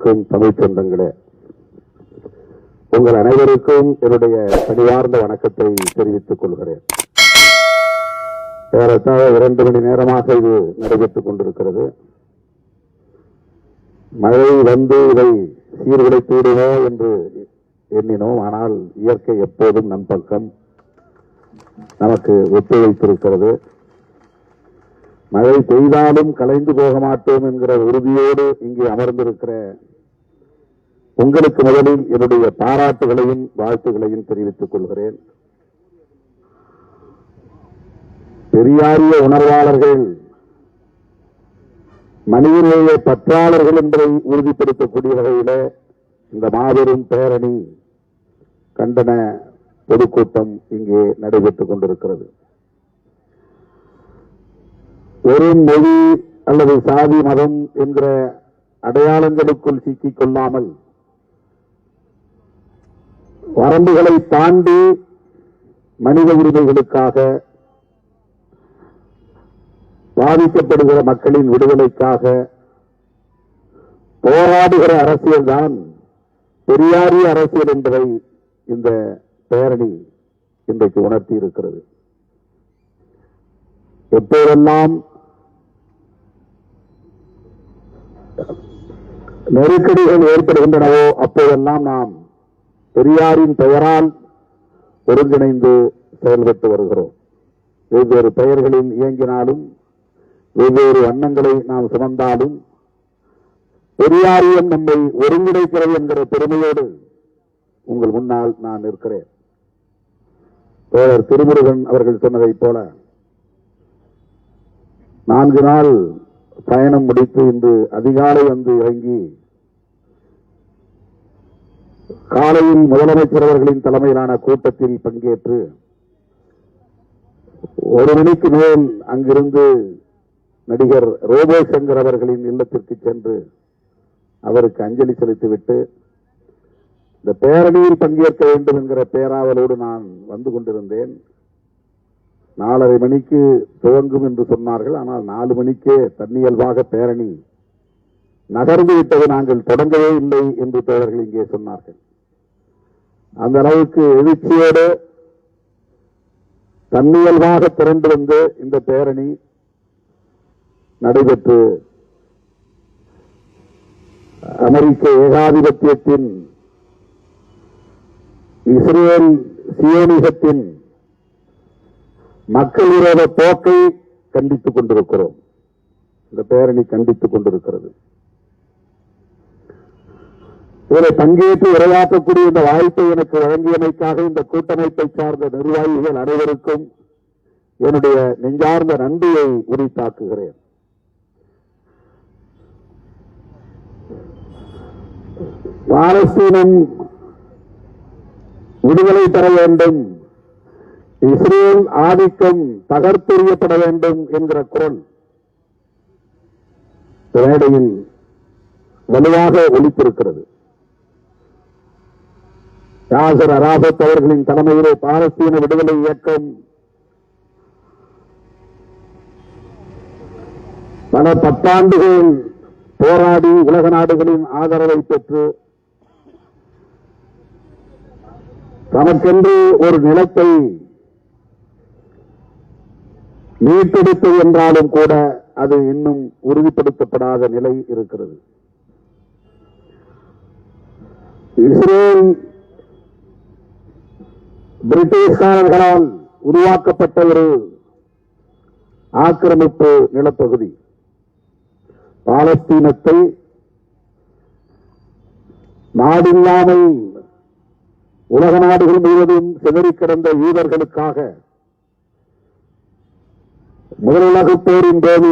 அனைவருக்கும் தமிழ் சொந்தங்களே உங்கள் அனைவருக்கும் என்னுடைய பணிவார்ந்த வணக்கத்தை தெரிவித்துக் கொள்கிறேன். ஏறத்தாழ இரண்டு மணி நேரமாக இது நடைபெற்றுக் கொண்டிருக்கிறது. மழை வந்து இதை சீர்குலைத்துவிடுமோ என்று எண்ணினோம் ஆனால் இயற்கை எப்போதும் நம் பக்கம் நமக்கு ஒத்துழைத்திருக்கிறது மழை பெய்தாலும் கலைந்து போக மாட்டோம் என்கிற உறுதியோடு இங்கே அமர்ந்திருக்கிற உங்களுக்கு முதலில் என்னுடைய பாராட்டுகளையும் வாழ்த்துகளையும் தெரிவித்துக் கொள்கிறேன். பெரியாரிய உணர்வாளர்கள் மனிதநேய பற்றாளர்கள் என்பதை உறுதிப்படுத்தக்கூடிய வகையில இந்த மாபெரும் பேரணி கண்டன பொதுக்கூட்டம் இங்கே நடைபெற்றுக் கொண்டிருக்கிறது. ஒரு மொழி அல்லது சாதி மதம் என்கிற அடையாளங்களுக்குள் சிக்கிக் கொள்ளாமல் வரம்புகளை தாண்டி மனித உரிமைகளுக்காக பாதிக்கப்படுகிற மக்களின் விடுதலைக்காக போராடுகிற அரசியல்தான் பெரியாரிய அரசியல் என்பதை இந்த பேரணி இன்றைக்கு உணர்த்தி இருக்கிறது எப்போதெல்லாம் நெருக்கடிகள் ஏற்படுகின்றனவோ அப்போதெல்லாம் நாம் பெரியாரின் பெயரால் ஒருங்கிணைந்து செயல்பட்டு வருகிறோம். வெவ்வேறு பெயர்களில் இயங்கினாலும் வெவ்வேறு வண்ணங்களை நாம் சுமந்தாலும் பெரியாரியம் நம்மை ஒருங்கிணைக்கிறது என்கிற பெருமையோடு உங்கள் முன்னால் நான் இருக்கிறேன் தோழர் திருமுருகன் அவர்கள் சொன்னதைப் போல நான்கு நாள் பயணம் முடித்து இன்று அதிகாலை வந்து இறங்கி காலையில் முதலமைச்சர் அவர்களின் தலைமையிலான கூட்டத்தில் பங்கேற்று ஒரு மணிக்கு மேல் அங்கிருந்து நடிகர் ரோபோ சங்கர் அவர்களின் இல்லத்திற்கு சென்று அவருக்கு அஞ்சலி செலுத்திவிட்டு இந்த பேரணியில் பங்கேற்க வேண்டும் என்கிற பேராவலோடு நான் வந்து கொண்டிருந்தேன். நாலரை மணிக்கு துவங்கும் என்று சொன்னார்கள். ஆனால் நாலு மணிக்கே தன்னியல்பாக பேரணி நகர்ந்து விட்டது நாங்கள் தொடங்கவே இல்லை என்று தோழர்கள் இங்கே சொன்னார்கள். அந்த அளவுக்கு எழுச்சியோடு தன்னியல்பாக திரண்டு வந்து இந்த பேரணி நடைபெற்று அமெரிக்க ஏகாதிபத்தியத்தின் இஸ்ரேல் சியோனிசத்தின் மக்கள் விரோத போக்கை கண்டித்துக் கொண்டிருக்கிறோம். இந்த பேரணி கண்டித்துக் கொண்டிருக்கிறது. இதில் பங்கேற்று உரையாற்றக்கூடிய இந்த வாய்ப்பை எனக்கு வழங்கியமைக்காக இந்த கூட்டமைப்பை சார்ந்த நிர்வாகிகள் அனைவருக்கும் என்னுடைய நெஞ்சார்ந்த நன்றியை உரித்தாக்குகிறேன். பாலஸ்தீனம் விடுதலை பெற வேண்டும். இஸ்ரேல் ஆதிக்கம் தகர்த்தெறியப்பட வேண்டும் என்கிற குரல் மேடையில் வலுவாக ஒலித்திருக்கிறது. யாசர் அராபத் அவர்களின் தலைமையிலே பாலஸ்தீன விடுதலை இயக்கம். பல பத்தாண்டுகளில் போராடி உலக நாடுகளின் ஆதரவை பெற்று தனக்கென்று ஒரு நிலத்தை மீட்டெடுத்தது என்றாலும் கூட அது இன்னும் உறுதிப்படுத்தப்படாத நிலை இருக்கிறது. இஸ்ரேல் பிரிட்டிஷ்காரர்களால் உருவாக்கப்பட்ட ஒரு ஆக்கிரமிப்பு நிலப்பகுதி. பாலஸ்தீனத்தை நாடில்லாமல் உலக நாடுகள் முழுவதும் சிதறி கிடந்த யூதர்களுக்காக முதலுலகப் போரின் போது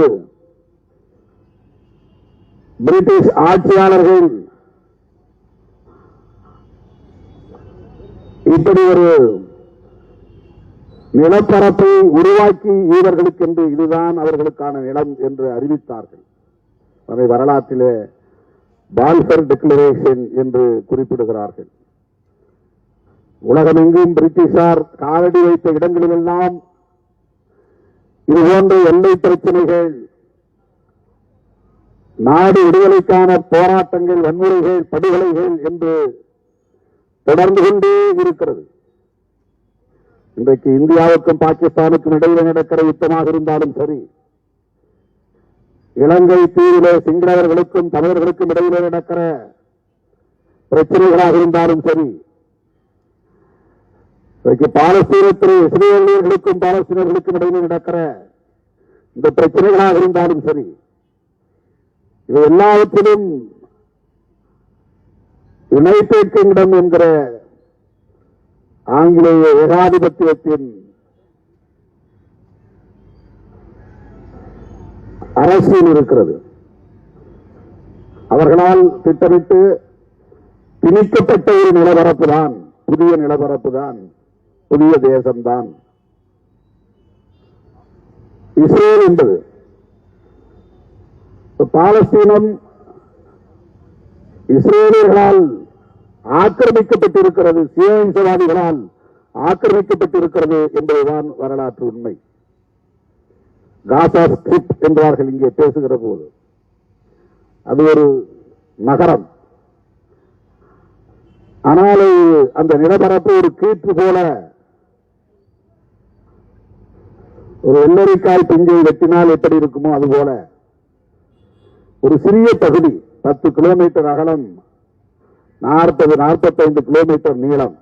பிரிட்டிஷ் ஆட்சியாளர்கள் இப்படி ஒரு நிலப்பரப்பை உருவாக்கி யூதர்களுக்கென்று இதுதான் அவர்களுக்கான நிலம் என்று அறிவித்தார்கள். அதை வரலாற்றிலே பால்சர் டிக்ளரேஷன் என்று குறிப்பிடுகிறார்கள். உலகமெங்கும் பிரிட்டிஷார் காலடி வைத்த இடங்களிலெல்லாம் இதுபோன்ற எல்லை பிரச்சனைகள் நாடு விடுதலைக்கான போராட்டங்கள் வன்முறைகள் படுகொலைகள் என்று தொடர்ந்து கொண்டே இருக்கிறது. இன்றைக்கு இந்தியாவுக்கும் பாகிஸ்தானுக்கும் இடையில நடக்கிற யுத்தமாக இருந்தாலும் சரி இலங்கை தீவிலே சிங்களவர்களுக்கும் தமிழர்களுக்கும் இடையிலே நடக்கிற பிரச்சனைகளாக இருந்தாலும் சரி இன்றைக்கு பாலஸ்தீனத்தில் இஸ்ரேலியர்களுக்கும் பாலஸ்தீனர்களுக்கும் இடையிலே நடக்கிற இந்த பிரச்சனைகளாக இருந்தாலும் சரி இவை எல்லாவற்றிலும் யுனைடெட் கிங்டம் என்கிற ஆங்கிலேய ஏகாதிபத்தியத்தின் அரசியல் இருக்கிறது. அவர்களால் திட்டமிட்டு திணிக்கப்பட்ட ஒரு நிலப்பரப்பு தான் புதிய நிலப்பரப்பு தான் புதிய தேசம்தான் இஸ்ரேல் என்பது பாலஸ்தீனம் இஸ்ரேலியர்களால் ஆக்கிரமிக்கப்பட்டிருக்கிறது சியோனிசவாதிகளால் ஆக்கிரமிக்கப்பட்டிருக்கிறது என்பதுதான் வரலாற்று உண்மை. காசா ஸ்ட்ரிப் என்றார்கள் இங்கே பேசுகிற போது அது ஒரு நகரம். ஆனால் அந்த நிலப்பரப்பு ஒரு கீற்று போல ஒரு வெள்ளரிக்காய் பிஞ்சை வெட்டினால் எப்படி இருக்குமோ அது போல ஒரு சிறிய பகுதி பத்து கிலோமீட்டர் அகலம் நாற்பது நாற்பத்தைந்து கிலோமீட்டர் நீளம்.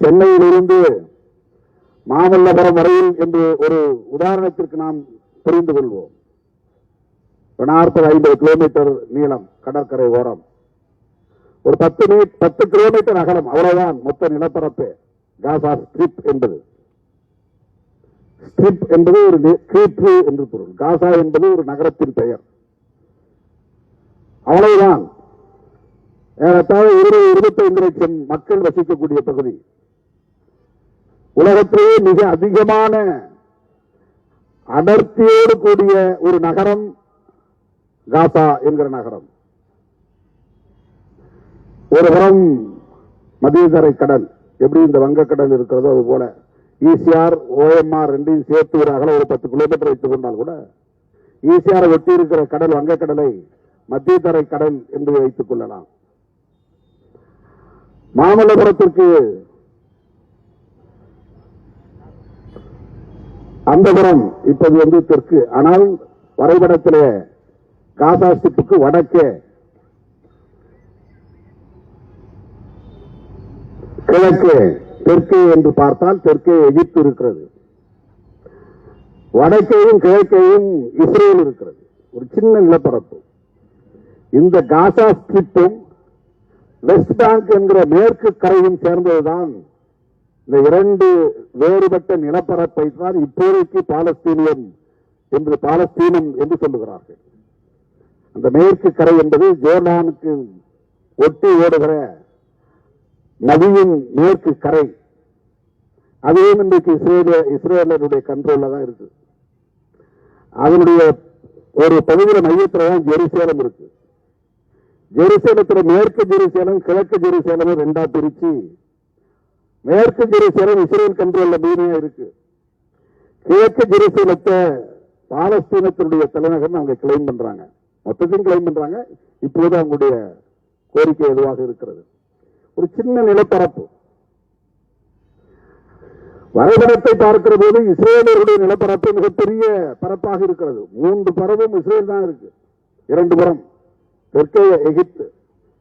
சென்னையிலிருந்து மாமல்லபுரம் வரையில் என்று ஒரு உதாரணத்திற்கு நாம் புரிந்து கொள்வோம். நாற்பது ஐம்பது கிலோமீட்டர் நீளம் கடற்கரை ஓரம். ஒரு பத்து மீ பத்து கிலோமீட்டர் அகலம் அவ்வளவுதான் மொத்த நிலப்பரப்பு. காசா ஸ்ட்ரிப் என்பது. ஸ்ட்ரிப் என்பது ஒரு கீற்று என்று பொருள். காசா என்பது ஒரு நகரத்தின் பெயர். அவ்வளவுதான். ஏறத்தாழ இருபது இருபத்தைந்து லட்சம் மக்கள் வசிக்கக்கூடிய பகுதி. உலகத்திலேயே மிக அதிகமான அடர்த்தியோடு கூடிய ஒரு நகரம் காசா என்கிற நகரம். ஒரு புறம் கடல். எப்படி இந்த வங்கக்கடல் இருக்கிறதோ அது போல. ஈசிஆர் ஓஎம்ஆர் ரெண்டையும் சேர்த்து ஒரு அகல ஒரு பத்து கிலோமீட்டர் வைத்துக் கொண்டால் கூட ஈசிஆரை ஒட்டி இருக்கிற கடல் வங்கக்கடலை மத்தியதரை கடல் என்று வைத்துக் கொள்ளலாம். மாமல்லபுரத்திற்கு அந்தபுரம் இப்போது வந்து தெற்கு. ஆனால் வரைபடத்திலே காசா வடக்கே கிழக்கே தெற்கே என்று பார்த்தால் தெற்கே எகிப்து இருக்கிறது. வடக்கேயும் கிழக்கேயும் இஸ்ரேல் இருக்கிறது. ஒரு சின்ன நிலப்பரப்பு. இந்த காசா ஸ்ட்ரிப்பும் வெஸ்ட் பேங்க் என்கிற மேற்கு கரையும் சேர்ந்ததுதான். இந்த இரண்டு வேறுபட்ட நிலப்பரப்பை தான் இப்போதைக்கு பாலஸ்தீனியம் என்று பாலஸ்தீனம் என்று சொல்லுகிறார்கள். அந்த மேற்கு கரை என்பது ஜோர்டானுக்கு ஒட்டி ஓடுகிற நதியின் மேற்கு கரை. அதுவும் இன்றைக்கு இஸ்ரேல இஸ்ரேலருடைய கண்ட்ரோல்ல தான் இருக்கு. அதனுடைய ஒரு பகுதியில் மையத்தில் தான் ஜெருசேலம் இருக்கு. ஜெருசேலத்துல மேற்கு ஜெருசேலம் கிழக்கு ஜெருசேலம் ரெண்டா பிரிச்சு மேற்கு ஜெருசேலம் இஸ்ரேல் கண்ட்ரோல்ல பூமியா இருக்கு. கிழக்கு ஜெருசேலத்தை பாலஸ்தீனத்தினுடைய தலைநகர் அவங்க கிளைம் பண்றாங்க. மொத்தத்தையும் கிளைம் பண்றாங்க. இப்போது அவங்களுடைய கோரிக்கை எதுவாக இருக்கிறது? ஒரு சின்ன நிலப்பரப்பு. வரைபடத்தை பார்க்கிற போது இஸ்ரேலருடைய நிலப்பரப்பு மிகப்பெரிய பரப்பாக இருக்கிறது. மூன்று பரவும் இஸ்ரேல் தான் இருக்கு. இரண்டு புறம். தெற்கே எகிப்து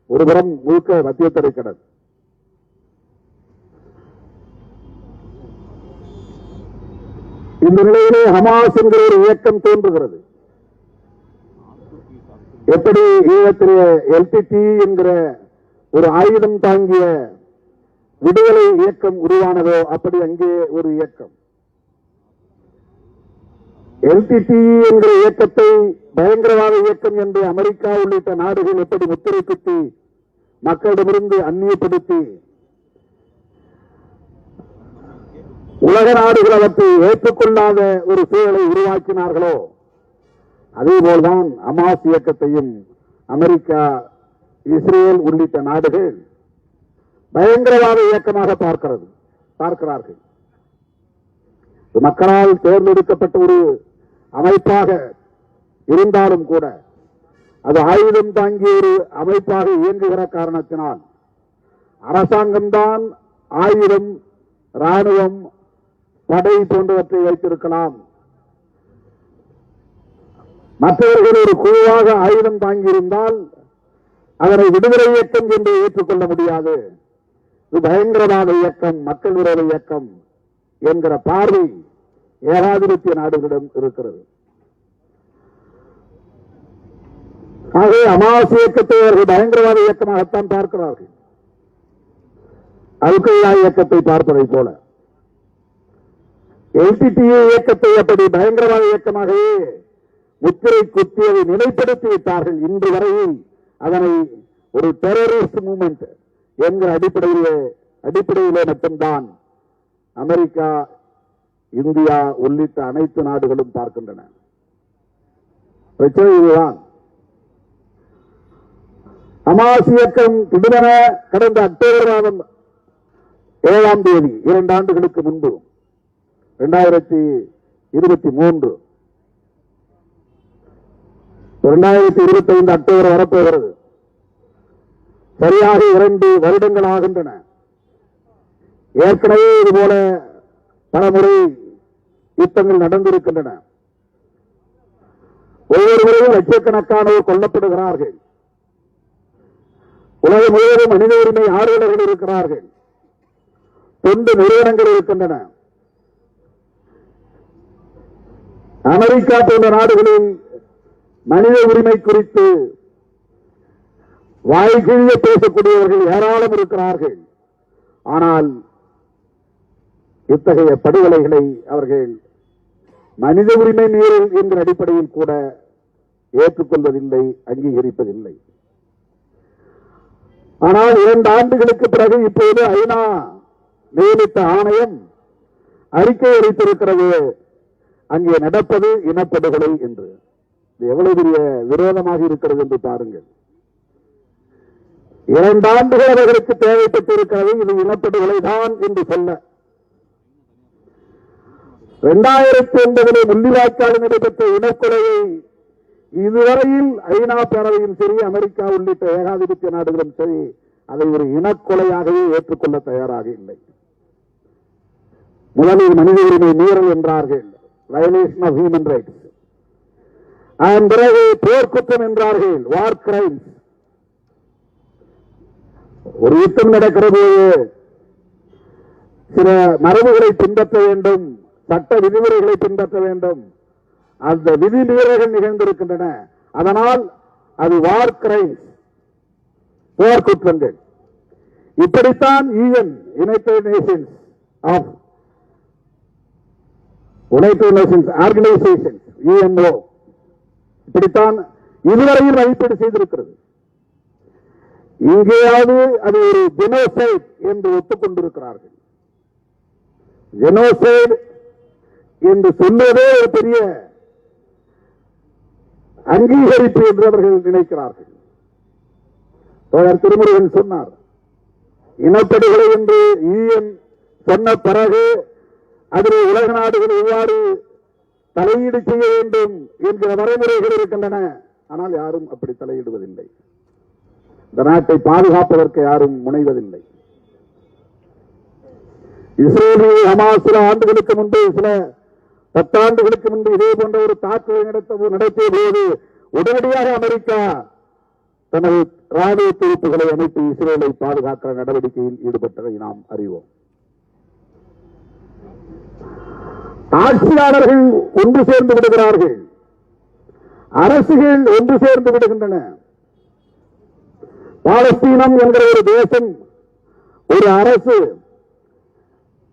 ஒருபுறம் முழுக்க மத்திய திரைக்கடல் இந்த நிலையிலே ஹமாஸ் என்கிற ஒரு இயக்கம் தோன்றுகிறது. எப்படி ஈழத்திலே எல்டிடி என்கிற ஒரு ஆயுதம் தாங்கிய விடுதலை இயக்கம் உருவானதோ அப்படி அங்கே ஒரு இயக்கம். எல்டிடி என்கிற இயக்கத்தை பயங்கரவாத இயக்கம் என்று அமெரிக்கா உள்ளிட்ட நாடுகள் எப்படி முத்திரை குத்தி மக்களிடமிருந்து அந்நியப்படுத்தி உலக நாடுகள் அவற்றை ஏற்றுக்கொள்ளாத ஒரு சூழலை உருவாக்கினார்களோ அதேபோல்தான் அமாஸ் இயக்கத்தையும் அமெரிக்கா இஸ்ரேல் உள்ளிட்ட நாடுகள் பயங்கரவாத இயக்கமாக பார்க்கிறது பார்க்கிறார்கள். மக்களால் தேர்ந்தெடுக்கப்பட்ட ஒரு அமைப்பாக இருந்தாலும் கூட அது ஆயுதம் தாங்கிய ஒரு அமைப்பாக இயங்குகிற காரணத்தினால் அரசாங்கம்தான் ஆயுதம் ராணுவம் படை போன்றவற்றை வைத்திருக்கலாம். மற்றவர்கள் ஒரு குழுவாக ஆயுதம் தாங்கியிருந்தால் அதனை விடுதலை இயக்கம் என்று ஏற்றுக்கொள்ள முடியாது. இது பயங்கரவாத இயக்கம் மக்கள் விரோத இயக்கம் என்கிற பார்வை ஏகாதிபத்திய நாடுகளிடம் இருக்கிறது. ஆகவே அமாவாசை இயக்கத்தை அவர்கள் பயங்கரவாத இயக்கமாகத்தான் பார்க்கிறார்கள். அல்கையா இயக்கத்தை பார்ப்பதை போல. எல்டிடிஏ இயக்கத்தை அப்படி பயங்கரவாத இயக்கமாகவே முத்திரை குத்தியதை நிலைப்படுத்தி விட்டார்கள் இன்று வரையில் அதனை ஒரு டெரரிஸ்ட் மூமெண்ட் என்கிற அடிப்படையிலே அடிப்படையிலே மட்டும்தான் அமெரிக்கா இந்தியா உள்ளிட்ட அனைத்து நாடுகளும் பார்க்கின்றன. பிரச்சனை இதுதான். அமாவாசை இயக்கம் திடீரென கடந்த அக்டோபர் மாதம் ஏழாம் தேதி இரண்டு ஆண்டுகளுக்கு முன்பு இரண்டாயிரத்தி இருபத்தி மூன்று. இரண்டாயிரத்தி இருபத்தி ஐந்து அக்டோபர் வரப்போகிறது. சரியாக இரண்டு வருடங்கள் ஆகின்றன. ஏற்கனவே இதுபோல பலமுறை யுத்தங்கள் நடந்திருக்கின்றன. ஒவ்வொரு முறையும் லட்சக்கணக்கானோர் கொல்லப்படுகிறார்கள். உலகம் முழுவதும் மனித உரிமை ஆர்வலர்கள் இருக்கிறார்கள். தொண்டு நிறுவனங்கள் இருக்கின்றன. அமெரிக்கா போன்ற நாடுகளில் மனித உரிமை குறித்து வாய்கிழிய பேசக்கூடியவர்கள் ஏராளம் இருக்கிறார்கள். ஆனால் இத்தகைய படுகொலைகளை அவர்கள் மனித உரிமை மீறல் என்ற அடிப்படையில் கூட ஏற்றுக்கொள்வதில்லை அங்கீகரிப்பதில்லை. ஆனால் இரண்டு ஆண்டுகளுக்கு பிறகு இப்போது ஐநா நியமித்த ஆணையம் அறிக்கை அளித்திருக்கிறது. அங்கே நடப்பது இனப்படுகொலை என்று. இது எவ்வளவு பெரிய விரோதமாக இருக்கிறது என்று பாருங்கள். இரண்டு ஆண்டுகள் அவர்களுக்கு தேவைப்பட்டிருக்கிறது இது இனப்படுகொலை தான் என்று சொல்ல. இரண்டாயிரத்தி ஒன்பதிலே முள்ளிவாய்க்காலில் நடைபெற்ற இனக்கொலையை இதுவரையில் ஐநா பேரவையும் சரி அமெரிக்கா உள்ளிட்ட ஏகாதிபத்திய நாடுகளும் சரி அதை ஒரு இனக்கொலையாகவே ஏற்றுக்கொள்ள தயாராக இல்லை. முதலில் மனித உரிமை மீறல் என்றார்கள் வயலேஷன் ஆஃப் ஹியூமன் ரைட்ஸ் அதன் பிறகு போர்க்குற்றம் என்றார்கள் வார் கிரைம்ஸ் ஒரு யுத்தம் நடக்கிறது. சில மரபுகளை பின்பற்ற வேண்டும். சட்ட விதிமுறைகளை பின்பற்ற வேண்டும். அந்த விதிமீறல்கள் நிகழ்ந்திருக்கின்றன. அதனால் அது வார் கிரைம்ஸ் போர் குற்றங்கள். இப்படித்தான் UN United Nations of United Nations organisation UNO இப்படித்தான் இதுவரையில் மதிப்பீடு செய்திருக்கிறது. இங்கேயாவது அது ஒரு ஜெனோசைட் என்று ஒத்துக்கொண்டிருக்கிறார்கள். ஜெனோசைட் என்று சொல்வதே ஒரு பெரிய அங்கீகரிப்பு என்று அவர்கள் நினைக்கிறார்கள். தோழர் திருமுருகன் சொன்னார் இனப்படுகொலை என்று ஈயன் சொன்ன பிறகு அதில் உலக நாடுகள் எவ்வாறு தலையீடு செய்ய வேண்டும் என்கிற வரைமுறைகள் இருக்கின்றன. ஆனால் யாரும் அப்படி தலையிடுவதில்லை. இந்த நாட்டை பாதுகாப்பதற்கு யாரும் முனைவதில்லை. இஸ்ரேலில் ஹமாஸ் சில ஆண்டுகளுக்கு முன்பு சில பத்தாண்டுகளுக்கு முன்பு இதே போன்ற ஒரு தாக்குதலை நடத்த நடத்திய போது உடனடியாக அமெரிக்கா தனது ராணுவ துருப்புகளை அனுப்பி இஸ்ரேலை பாதுகாக்கிற நடவடிக்கையில் ஈடுபட்டதை நாம் அறிவோம். ஆட்சியாளர்கள் ஒன்று சேர்ந்து விடுகிறார்கள். அரசுகள் ஒன்று சேர்ந்து விடுகின்றன. பாலஸ்தீனம் என்கிற ஒரு தேசம் ஒரு அரசு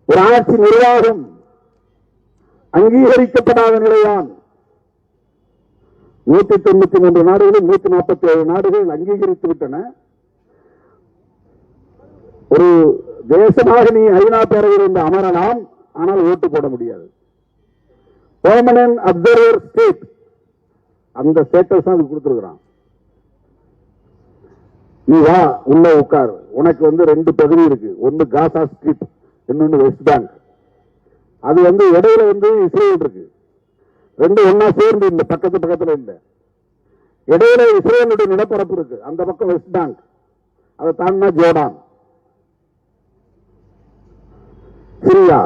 ஒரு ஆட்சி நிர்வாகம் அங்கீகரிக்கப்படாத நிலையான் நூத்தி தொண்ணூத்தி மூன்று நாடுகளில் நூத்தி நாற்பத்தி ஏழு நாடுகள் அங்கீகரித்து விட்டன. ஒரு தேசமாக நீ ஐநா பேரவையில் இருந்து அமரலாம் ஆனால் ஓட்டு போட முடியாது. பெர்மனன்ட் அப்சர்வர் ஸ்டேட் அந்த ஸ்டேட்டஸ் அது கொடுத்துருக்கிறான். நீ வா உள்ள உட்கார். உனக்கு வந்து ரெண்டு பகுதி இருக்கு. ஒன்னு காசா ஸ்ட்ரீட் இன்னொன்னு வெஸ்ட் பேங்க். அது வந்து இடையில வந்து இஸ்ரேல் இருக்கு. ரெண்டு ஒன்னா சேர்ந்து இல்ல பக்கத்து பக்கத்துல இல்ல. இடையில இஸ்ரேலுடைய நிலப்பரப்பு இருக்கு. அந்த பக்கம் வெஸ்ட் பேங்க் அதை தாண்டினா ஜோர்டான். சிரியா.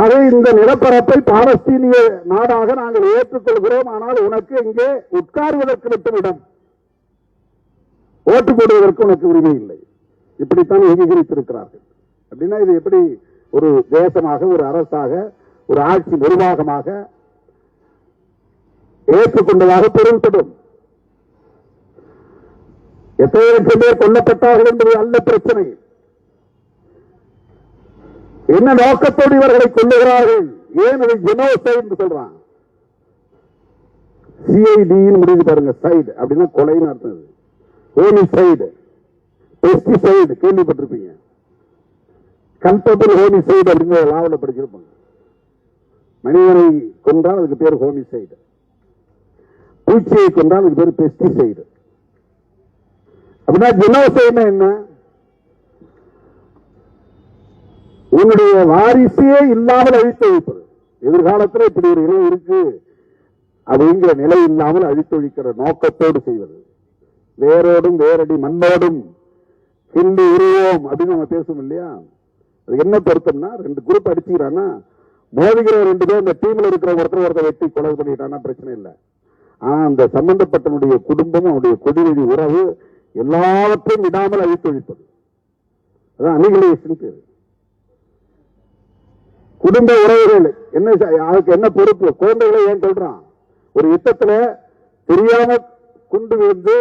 ஆக இந்த நிலப்பரப்பை பாலஸ்தீனிய நாடாக நாங்கள் ஏற்றுக்கொள்கிறோம். ஆனால் உனக்கு இங்கே உட்காருவதற்கு மட்டும் இடம். ஓட்டு போடுவதற்கு உனக்கு உரிமை இல்லை. இப்படித்தான் அங்கீகரித்திருக்கிறார்கள் அப்படின்னா இது எப்படி ஒரு தேசமாக ஒரு அரசாக ஒரு ஆட்சி நிர்வாகமாக ஏற்றுக்கொண்டதாக பொருள்படும். எத்தனை லட்சம் பேர் கொல்லப்பட்டார்கள் என்பது அல்ல பிரச்சனை. என்ன நோக்கத்தோடு இவர்களை கொள்ளுகிறார்கள் ஏன் அதை ஜெனோசைட் என்று சொல்றான்? சிஐடின்னு முடிவு பாருங்க சைடு. அப்படின்னா கொலைன்னு அர்த்தம் ஹோமிசைடு பெஸ்டிசைடு கேள்விப்பட்டிருப்பீங்க. கல்பபிள் ஹோமிசைடு அப்படிங்கிற லாவில் படிச்சிருப்பாங்க. மனிதனை கொன்றால் அதுக்கு பேர் ஹோமிசைடு பூச்சியை கொன்றால் அதுக்கு பேர் பெஸ்டிசைடு அப்படின்னா ஜெனோசைடுனா என்ன? உன்னுடைய வாரிசையே இல்லாமல் அழித்து வைப்பது. எதிர்காலத்தில் இப்படி ஒரு இனம் இருக்கு அப்படிங்கிற நிலை இல்லாமல் அழித்தொழிக்கிற நோக்கத்தோடு செய்வது. வேரோடும் வேரடி மண்ணோடும் கிண்டி உருவோம் அப்படின்னு நம்ம பேசுவோம் இல்லையா? அது என்ன பொருத்தம்னா ரெண்டு குரூப் அடிச்சுக்கிறான்னா மோதிக்கிற ரெண்டு பேர் இந்த டீம்ல இருக்கிற ஒருத்தர் ஒருத்தர் வெட்டி கொலை பண்ணிட்டான்னா பிரச்சனை இல்லை. ஆனா அந்த சம்பந்தப்பட்டனுடைய குடும்பம் அவனுடைய கொடிவெறி உறவு எல்லாவற்றையும் விடாமல் அழித்தொழிப்பது அதான் அனிகலேஷன் பேர். குடும்ப உறவுகள் என்ன செ- அதுக்கு என்ன பொறுப்பு? குழந்தைகளை ஏன் சொல்றான் ஒரு யுத்தத்துல தெரியாம குண்டு விழுந்து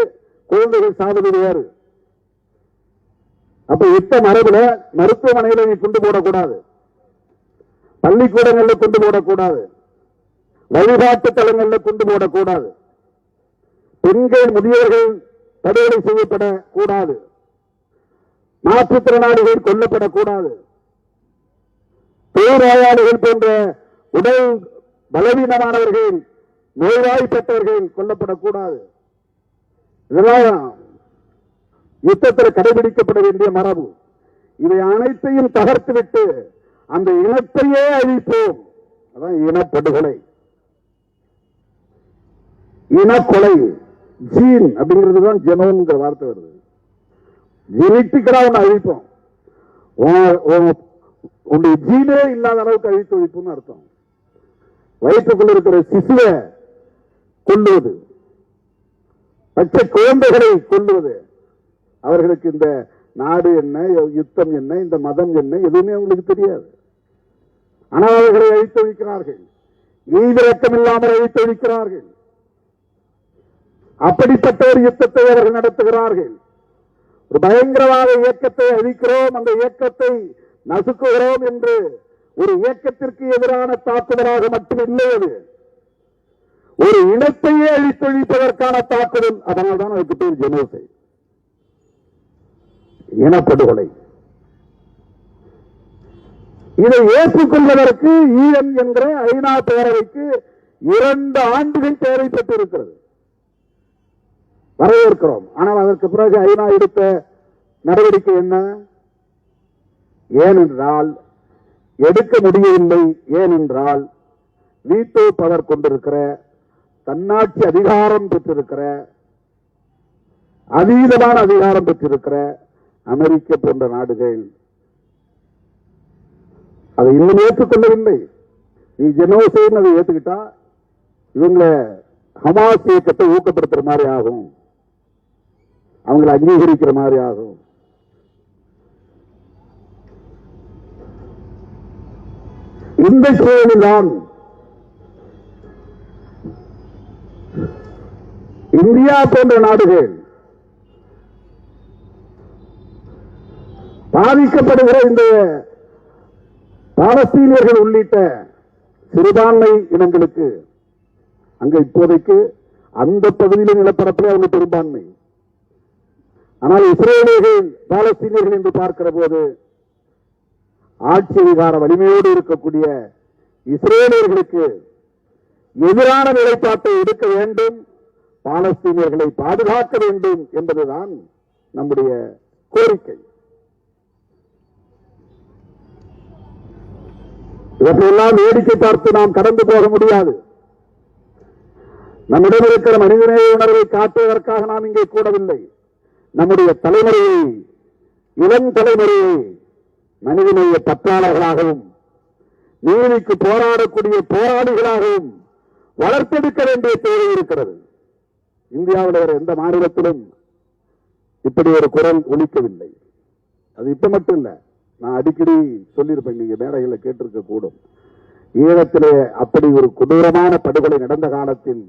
குழந்தைகள் சாவது யாரு அப்ப இப்ப மரபுல மருத்துவமனையில நீ போடக்கூடாது. பள்ளிக்கூடங்கள்ல கொண்டு போடக்கூடாது. வழிபாட்டு தலங்கள்ல கொண்டு போடக்கூடாது. பெண்கள் முதியவர்கள் படுகொலை செய்யப்படக்கூடாது. மாற்றுத்திறனாளிகள் கொல்லப்படக்கூடாது. பேராயாளிகள் போன்ற உடல் பலவீனமானவர்கள் நோய்வாய்ப்பட்டவர்கள் கொல்லப்படக்கூடாது. இதெல்லாம் யுத்தத்தில் கடைபிடிக்கப்பட வேண்டிய மரபு. இவை அனைத்தையும் தகர்த்துவிட்டு அந்த இனத்தையே அழிப்போம். அதான் இனப்படுகொலை. இனக்கொலை ஜீன் அப்படிங்கிறது தான் ஜெனோங்கிற வார்த்தை வருது. ஜெனட்டிக்கலா ஒன்று அழிப்போம். உன்னுடைய ஜீனே இல்லாத அளவுக்கு அழித்து ஒழிப்புன்னு அர்த்தம். வயிற்றுக்குள்ள இருக்கிற சிசுவை கொள்ளுவது பச்சை குழந்தைகளை கொல்லுவது. அவர்களுக்கு இந்த நாடு என்ன யுத்தம் என்ன இந்த மதம் என்ன எதுவுமே அவங்களுக்கு தெரியாது. ஆனால் அவர்களை அழித்தொழிக்கிறார்கள் ஈவிரக்கம் இல்லாமல் அழித்தொழிக்கிறார்கள் அப்படிப்பட்ட ஒரு யுத்தத்தை அவர்கள் நடத்துகிறார்கள். ஒரு பயங்கரவாத இயக்கத்தை அழிக்கிறோம் அந்த இயக்கத்தை நசுக்குகிறோம் என்று ஒரு இயக்கத்திற்கு எதிரான தாக்குதலாக மட்டுமில்லை அது. ஒரு இனத்தையே அழித்தொழிப்பதற்கான தாக்குதல். அதனால்தான் அதுக்கு பேர் ஜெனோசைட். இனப்படுகொலை. இதை ஏற்றுக்கொள்வதற்கு ஈழம் என்ற ஐநா பேரவைக்கு இரண்டு ஆண்டுகள் தேவைப்பட்டிருக்கிறது. வரவேற்கிறோம். ஆனால் அதற்கு பிறகு ஐநா எடுத்த நடவடிக்கை என்ன? ஏனென்றால் எடுக்க முடியவில்லை. ஏனென்றால் வீட்டோ பவர் கொண்டிருக்கிற தன்னாட்சி அதிகாரம் பெற்றிருக்கிற அதீதமான அதிகாரம் பெற்றிருக்கிற அமெரிக்க போன்ற நாடுகள் அதை இன்னும் ஏற்றுக்கொள்ளவில்லை. நீ ஜெனோசைன் அதை ஏத்துக்கிட்டா இவங்களை ஹமாஸ் இயக்கத்தை ஊக்கப்படுத்துற மாதிரி ஆகும். அவங்களை அங்கீகரிக்கிற மாதிரி ஆகும். இந்த சூழலில்தான் இந்தியா போன்ற நாடுகள் பாதிக்கப்படுகிற இந்த பாலஸ்தீனியர்கள் உள்ளிட்ட சிறுபான்மை இனங்களுக்கு அங்க இப்போதைக்கு அந்த பகுதியில் நிலப்பரப்பில் அவங்க பெரும்பான்மை. ஆனால் இஸ்ரேலியர்கள் பாலஸ்தீனியர்கள் என்று பார்க்கிற போது ஆட்சி அதிகார வலிமையோடு இருக்கக்கூடிய இஸ்ரேலியர்களுக்கு எதிரான நிலைப்பாட்டை எடுக்க வேண்டும் பாலஸ்தீனியர்களை பாதுகாக்க வேண்டும் என்பதுதான் நம்முடைய கோரிக்கை. இவற்றையெல்லாம் வேடிக்கை பார்த்து நாம் கடந்து போக முடியாது. நம்மிடம் இருக்கிற மனிதநேய உணர்வை காட்டுவதற்காக நாம் இங்கே கூடவில்லை. நம்முடைய தலைமுறையை இளம் தலைமுறையை மனிதநேய பற்றாளர்களாகவும் நீதிக்கு போராடக்கூடிய போராளிகளாகவும் வளர்த்தெடுக்க வேண்டிய தேவை இருக்கிறது. இந்தியாவில் வேறு எந்த மாநிலத்திலும் இப்படி ஒரு குரல் ஒலிக்கவில்லை. அது இப்ப மட்டும் இல்லை. நான் அடிக்கடி சொல்லியிருப்பேன் நீங்க மேடைகளில் கேட்டிருக்க கூடும். ஈழத்திலே அப்படி ஒரு கொடூரமான படுகொலை நடந்த காலத்தில்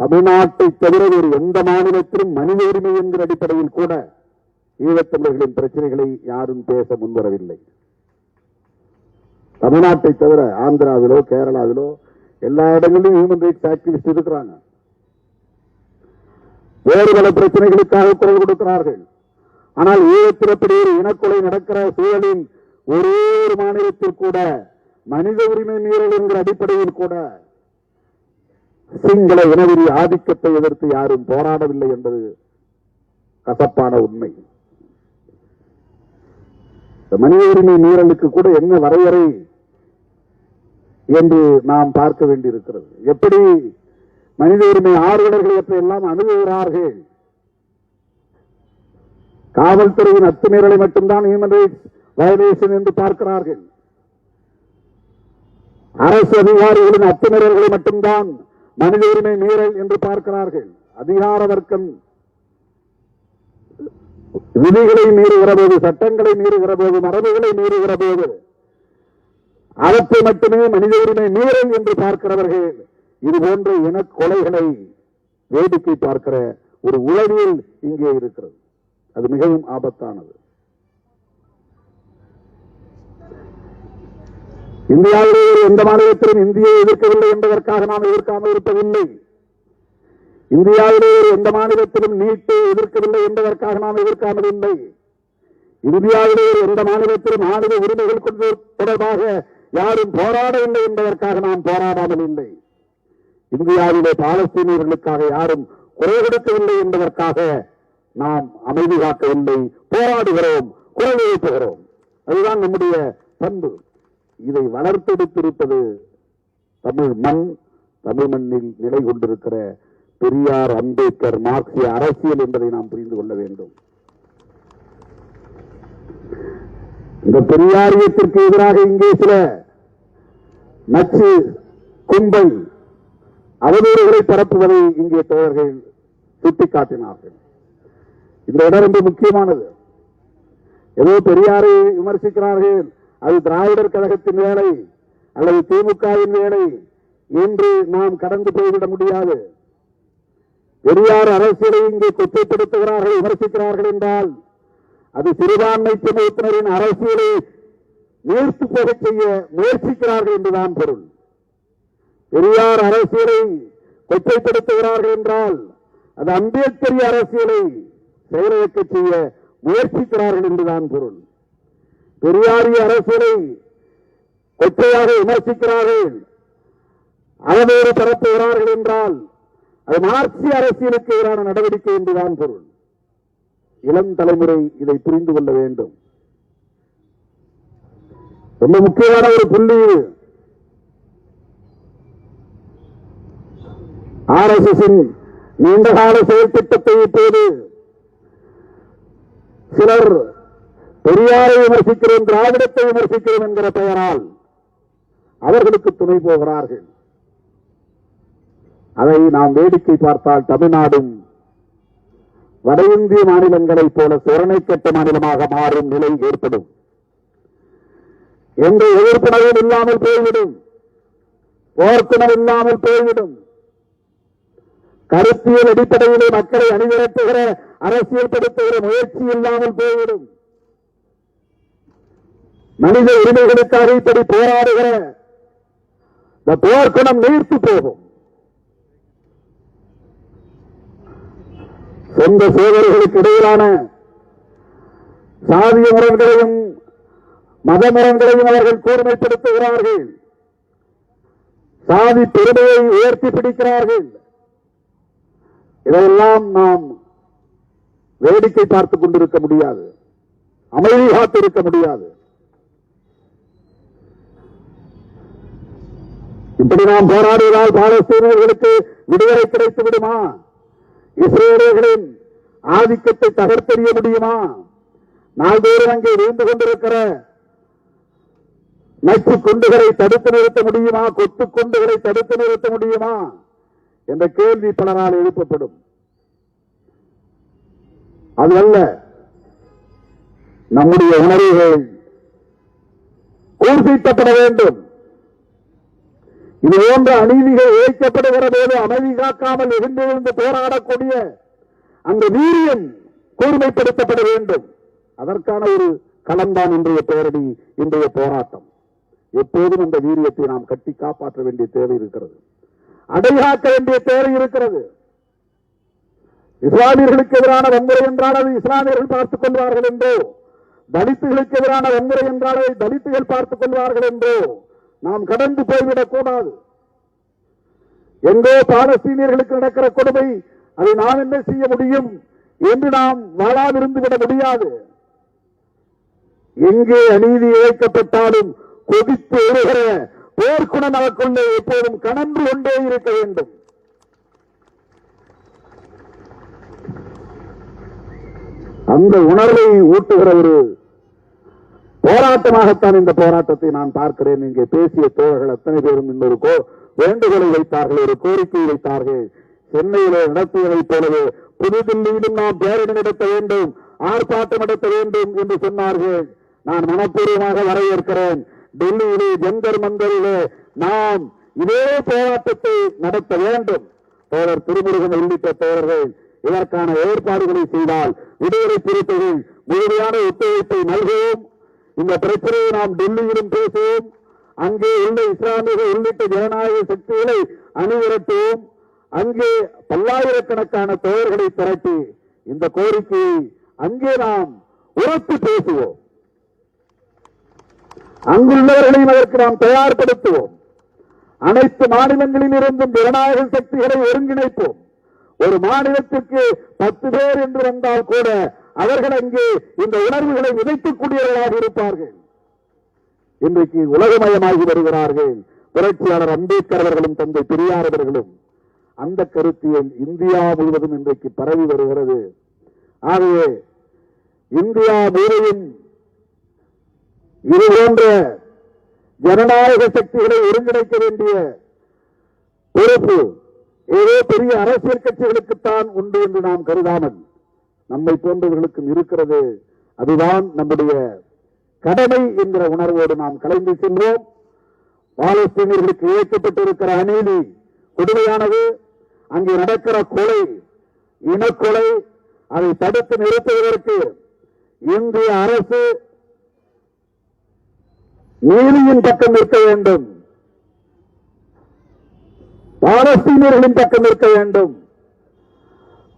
தமிழ்நாட்டை தவிர வேறு எந்த மாநிலத்திலும் மனித உரிமை என்கிற அடிப்படையில் கூட ஈழத்தமிழர்களின் பிரச்சனைகளை யாரும் பேச முன்வரவில்லை. தமிழ்நாட்டை தவிர ஆந்திராவிலோ கேரளாவிலோ எல்லா இடங்களிலும் ஹியூமன் ரைட்ஸ் ஆக்டிவிஸ்ட் இருக்கிறாங்க. வேறு பல பிரச்சனைகளுக்காக குரல் கொடுக்கிறார்கள். ஆனால் ஈழத்தில் இனக்கொலை நடக்கிற சூழலில் ஒரே ஒரு மாநிலத்தில் கூட மனித உரிமை மீறல் என்கிற அடிப்படையில் கூட சிங்கள இனவெறி ஆதிக்கத்தை எதிர்த்து யாரும் போராடவில்லை என்பது கசப்பான உண்மை. மனித உரிமை மீறலுக்கு கூட என்ன வரையறை என்று நாம் பார்க்க வேண்டியிருக்கிறது. எப்படி மனித உரிமை ஆர்வலர்கள் எல்லாம் அணுகுகிறார்கள் காவல்துறையின் அத்துமீறலை மட்டும்தான் ஹியூமன் ரைட்ஸ் வயலேஷன் என்று பார்க்கிறார்கள். அரசு அதிகாரிகளின் அத்துமீறல்களை மட்டும்தான் மனித உரிமை மீறல் என்று பார்க்கிறார்கள். அதிகார வர்க்கம் விதிகளை மீறுகிற போது சட்டங்களை மீறுகிற போது மரபுகளை மீறுகிற போது அவற்றை மட்டுமே மனித உரிமை மீறல் என்று பார்க்கிறவர்கள். இது போன்ற இன கொலைகளை வேடிக்கை பார்க்கிற ஒரு உளவியல் இங்கே இருக்கிறது. அது மிகவும் ஆபத்தானது. இந்தியாவிலே எந்த மாநிலத்திலும் இந்தியை எதிர்க்கவில்லை என்பதற்காக நாம் எதிர்க்காமல் இருப்பதில்லை இந்தியாவிலே எந்த மாநிலத்திலும் நீட்டை எதிர்க்கவில்லை என்பதற்காக நாம் எதிர்க்காமல் இல்லை. இந்தியாவிலே எந்த மாநிலத்திலும் மாநில உரிமைகள் கொண்டு தொடர்பாக யாரும் போராடவில்லை என்பதற்காக நாம் போராடாமல் இல்லை. இந்தியாவிலே பாலஸ்தீனியர்களுக்காக யாரும் குறை கொடுக்கவில்லை என்பதற்காக நாம் அமைதி காக்கவில்லை போராடுகிறோம் குரல் எழுப்புகிறோம். அதுதான் நம்முடைய பண்பு. இதை வளர்த்தெடுத்திருப்பது தமிழ் மண் தமிழ் மண்ணில் நிலை கொண்டிருக்கிற பெரியார் அம்பேத்கர் மார்க்சிய அரசியல் என்பதை நாம் புரிந்து கொள்ள வேண்டும். இந்த பெரியாரியத்திற்கு எதிராக இங்கே சில நச்சு கும்பல் அவதூறுகளை பரப்புவதை இங்கே தோழர்கள் சுட்டிக்காட்டினார்கள். இந்த இடம் ரொம்ப முக்கியமானது? ஏதோ பெரியாரை விமர்சிக்கிறார்கள். அது திராவிடர் கழகத்தின் வேலை அல்லது திமுகவின் வேலை என்று நாம் கடந்து போய்விட முடியாது. பெரியார் அரசியலை இங்கே கொச்சைப்படுத்துகிறார்கள் விமர்சிக்கிறார்கள் என்றால் அது சிறுபான்மை சமூகத்தினரின் அரசியலை நீர்த்து போகச் செய்ய முயற்சிக்கிறார்கள் என்றுதான் பொருள். பெரியார் அரசியலை கொச்சைப்படுத்துகிறார்கள் என்றால் அது அம்பேத்கரிய அரசியலை செயலிழக்க செய்ய முயற்சிக்கிறார்கள் என்றுதான் பொருள். பெரியாரிய அரசியலை கொச்சையாக விமர்சிக்கிறார்கள். அளவேறு பரப்புகிறார்கள் என்றால் அது மார்க்சிய அரசியலுக்கு எதிரான நடவடிக்கை என்றுதான் பொருள். இளம் தலைமுறை இதை புரிந்து கொள்ள வேண்டும். ரொம்ப முக்கியமான ஒரு புள்ளி. ஆர் எஸ் எஸ் நீண்டகால செயல் திட்டத்தை இப்போது சிலர் பெரியாரை விமர்சிக்கிறோம் திராவிடத்தை விமர்சிக்கிறோம் என்கிற பெயரால் அவர்களுக்கு துணை போகிறார்கள். அதை நாம் வேடிக்கை பார்த்தால் தமிழ்நாடும் வட இந்திய மாநிலங்களைப் போல சுரணைக்கட்ட மாநிலமாக மாறும் நிலை ஏற்படும். எந்த எதிர்ப்புணவும் இல்லாமல் போய்விடும். போர்க்குணம் இல்லாமல் போய்விடும். கருத்தியல் அடிப்படையிலே மக்களை அணிதிரட்டுகிற அரசியல்படுத்துகிற முயற்சி இல்லாமல் போய்விடும். மனித உரிமைகளுக்காக இப்படி போராடுகிற இந்த போர்க்குணம் நீர்த்து போகும். சொந்த சோதர்களுக்கு இடையிலான சாதிய முரண்களையும் மத முரண்களையும் அவர்கள் கூர்மைப்படுத்துகிறார்கள். சாதி பெருமையை உயர்த்தி பிடிக்கிறார்கள். இதையெல்லாம் நாம் வேடிக்கை பார்த்துக் கொண்டிருக்க முடியாது. அமைதி காத்திருக்க முடியாது. இப்படி நாம் போராடினால் பாலஸ்தீனர்களுக்கு விடுதலை கிடைத்து விடுமா? இஸ்ரேலியர்களின் ஆதிக்கத்தை தகர்த்தெறிய முடியுமா? நாள்தோறும் அங்கே வீழ்ந்து கொண்டிருக்கிற நச்சு குண்டுகளை தடுத்து நிறுத்த முடியுமா? கொத்து குண்டுகளை தடுத்து நிறுத்த முடியுமா? என்ற கேள்வி பலரால் எழுப்பப்படும். அது அல்ல. நம்முடைய உணர்வுகள் ஊர்சீட்டப்பட வேண்டும். இது போன்ற அநீதிகள் இழைக்கப்படுகிற போது அமைதி காக்காமல் எழுந்திருந்து போராடக்கூடிய அந்த வீரியம் கூர்மைப்படுத்தப்பட வேண்டும். அதற்கான ஒரு களம்தான் இன்றைய பேரணி இன்றைய போராட்டம். எப்போதும் அந்த வீரியத்தை நாம் கட்டி காப்பாற்ற வேண்டிய தேவை இருக்கிறது. அடைகாக்க வேண்டிய தேவை இருக்கிறது. இஸ்லாமியர்களுக்கு எதிரான வன்முறை என்றால் அது இஸ்லாமியர்கள் பார்த்துக் கொள்வார்கள் என்றோ. தலித்துகளுக்கு எதிரான வன்முறை என்றால் அதை தலித்துகள் பார்த்துக் கொள்வார்கள் என்றோ. நாம் கடந்து போய்விடக் கூடாது. எங்கோ பாலஸ்தீனியர்களுக்கு நடக்கிற கொடுமை அதை நாம் என்ன செய்ய முடியும் என்று நாம் வாழாதிருந்து விட முடியாது. எங்கே அநீதி இழைக்கப்பட்டாலும் கொதித்து எழுகிற போர்க்குணம் நமக்குள்ளே எப்போதும் கணன்று கொண்டே இருக்க வேண்டும். அந்த உணர்வை ஊட்டுகிற ஒரு போராட்டமாகத்தான் இந்த போராட்டத்தை நான் பார்க்கிறேன். இங்கே பேசிய தோழர்கள் அத்தனை பேரும் இன்னொரு வேண்டுகோளை வைத்தார்கள் ஒரு கோரிக்கை வைத்தார்கள். சென்னையிலே நடத்தியதைப் போலவே புதுதில்லியிலும் நாம் பேரணி நடத்த வேண்டும் ஆர்ப்பாட்டம் நடத்த வேண்டும் என்று சொன்னார்கள். நான் மனப்பூர்வமாக வரவேற்கிறேன். டெல்லியிலே ஜந்தர் மந்தரிலே நாம் இதே போராட்டத்தை நடத்த வேண்டும். தோழர் திருமுருகன் உள்ளிட்ட தோழர்கள் இதற்கான ஏற்பாடுகளை செய்தால் விடுதலை புலிகள் முழுமையான ஒத்துழைப்பை நல்குவோம். இந்த பிரச்சனையை நாம் டெல்லியிலும் பேசுவோம். அங்கே உள்ள இஸ்லாமியர்கள் உள்ளிட்ட ஜனநாயக சக்திகளை அணிவிரட்டுவோம் அங்கே பல்லாயிரக்கணக்கான தோழர்களை திரட்டி இந்த கோரிக்கையை அங்கே நாம் உரத்து பேசுவோம். அங்குள்ளவர்களையும் அதற்கு நாம் தயார்படுத்துவோம். அனைத்து மாநிலங்களில் இருந்தும் ஜனநாயக சக்திகளை ஒருங்கிணைப்போம். ஒரு மாநிலத்திற்கு பத்து பேர் என்று வந்தால் கூட அவர்கள் அங்கே இந்த உணர்வுகளை விதைக்கக்கூடியவர்களாக இருப்பார்கள். இன்றைக்கு உலகமயமாகி வருகிறார்கள். புரட்சியாளர் அம்பேத்கர் அவர்களும் தந்தை பெரியார் அவர்களும். அந்த கருத்தியல் இந்தியா முழுவதும் இன்றைக்கு பரவி வருகிறது? ஆகவே இந்தியா முழுவதும் இது போன்ற ஜனநாயக சக்திகளை ஒருங்கிணைக்க வேண்டிய பொறுப்பு ஏதோ பெரிய அரசியல் கட்சிகளுக்குத்தான் உண்டு என்று நாம் கருதாமல் நம்மை போன்றவர்களுக்கும் இருக்கிறது. அதுதான் நம்முடைய கடமை என்கிற உணர்வோடு நாம் கலைந்து சென்றோம் பாலஸ்தீனியர்களுக்கு இழைக்கப்பட்டிருக்கிற அநீதி கொடுமையானது. அங்கே நடக்கிற கொலை இனக்கொலை அதை தடுத்து நிறுத்துவதற்கு இந்திய அரசு நீதியின் பக்கம் நிற்க வேண்டும். பாலஸ்தீனியர்களின் பக்கம் நிற்க வேண்டும்.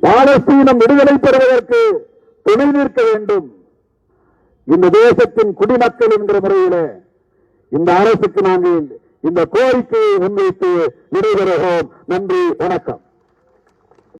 பாலஸ்தீனம் விடுதலை பெறுவதற்கு துணை நிற்க வேண்டும். இந்த தேசத்தின் குடிமக்கள் என்கிற முறையிலே இந்த அரசுக்கு நாங்கள் இந்த கோரிக்கையை முன்வைத்து விடைபெறுகிறோம். நன்றி வணக்கம்.